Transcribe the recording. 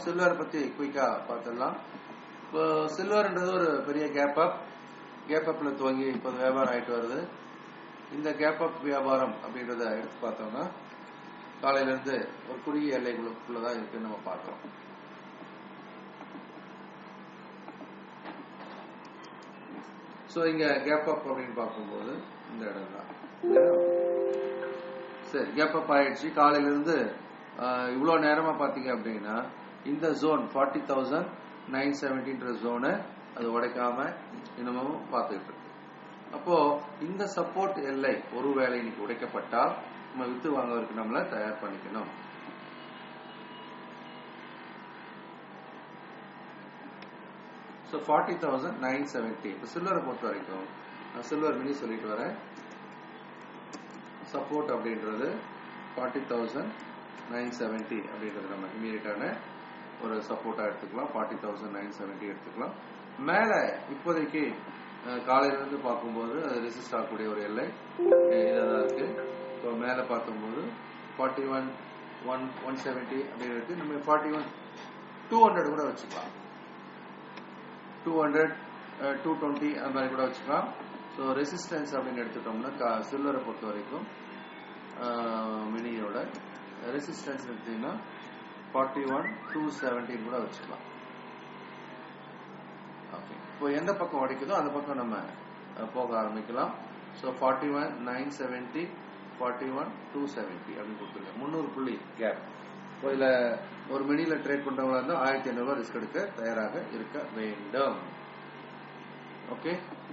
Silver பத்தி குயிக்கா பார்த்துடலாம். இப்போ சில்வர்ன்றது ஒரு பெரிய கேப் அப் கேப் அப்ல துவங்கி இப்போ வியாபாரம் ஆயிட்டு வருது. இந்த கேப் அப் வியாபாரம் அப்படின்றத எடுத்து பார்த்தோம்னா காலையில இருந்து ஒரு குறுகிய எல்லைக்குள்ளதான் இருக்குன்னு நம்ம பார்க்கிறோம். ஸோ இங்க கேப் அப் அப்படின்னு பார்க்கும்போது இந்த இடம் தான் சரி கேப் அப் ஆயிடுச்சு. காலையில இருந்து ஆஹ், இவ்வளவு நேரமா பாத்தீங்க அப்படின்னா இந்த ஜோன் ஃபார்ட்டி தௌசண்ட் நைன் செவன்டின்ற ஜோனு அது உடைக்காம இன்னமும் பார்த்துக்கிட்டு இருக்கு. அப்போ இந்த சப்போர்ட் எல்லை ஒருவேளை இன்னைக்கு உடைக்கப்பட்டால் நம்ம வித்து வாங்குவதற்கு நம்மள தயார் பண்ணிக்கணும். So forty thousand nine seventy இப்போ சில்வரை பொறுத்த வரைக்கும் நான் சில்வர் மினி சொல்லிட்டு வரேன். சப்போர்ட் அப்படின்றது ஃபார்ட்டி தௌசண்ட் நைன் செவன்டி அப்படின்றது நம்ம இமீடியட்டான ஒரு சப்போர்ட்டா எடுத்துக்கலாம். ஃபார்ட்டி தௌசண்ட் நைன் செவன்டி எடுத்துக்கலாம். மேல இப்போதைக்கு காலையிலிருந்து பார்க்கும்போது அது ரெசிஸ்ட் ஆகக்கூடிய ஒரு எல்லை இதாக தான் இருக்கு. இப்போ மேலே பார்க்கும்போது forty one one one seventy அப்படின்னு நம்ம ஃபார்ட்டி ஒன் டூ ஹண்ட்ரட் கூட வச்சுக்கலாம். டூ ஹண்ட்ரட் டூ டுவெண்ட்டி அந்த மாதிரி கூட வச்சுக்கலாம். ஸோ ரெசிஸ்டன்ஸ் அப்படின்னு எடுத்துட்டோம்னா சில்வரை பொறுத்த வரைக்கும் மினியோட ரெசிஸ்டன்ஸ் எடுத்தீங்கன்னா ஃபார்ட்டி ஒன் டூ செவன்டீன் கூட வச்சுக்கலாம். ஓகே இப்போ எந்த பக்கம் உடைக்குதோ அந்த பக்கம் நம்ம போக ஆரம்பிக்கலாம். So forty one nine seventy forty one two seventy அப்படின்னு கொடுத்துருக்கேன். முந்நூறு புள்ளி கேப் இப்போ இதில் ஒரு மினியில் ட்ரேட் பண்ணுறவங்களா இருந்தால் ஆயிரத்தி ஐநூறுரூவா ரிஸ்க் எடுக்க தயாராக இருக்க வேண்டும். ஓகே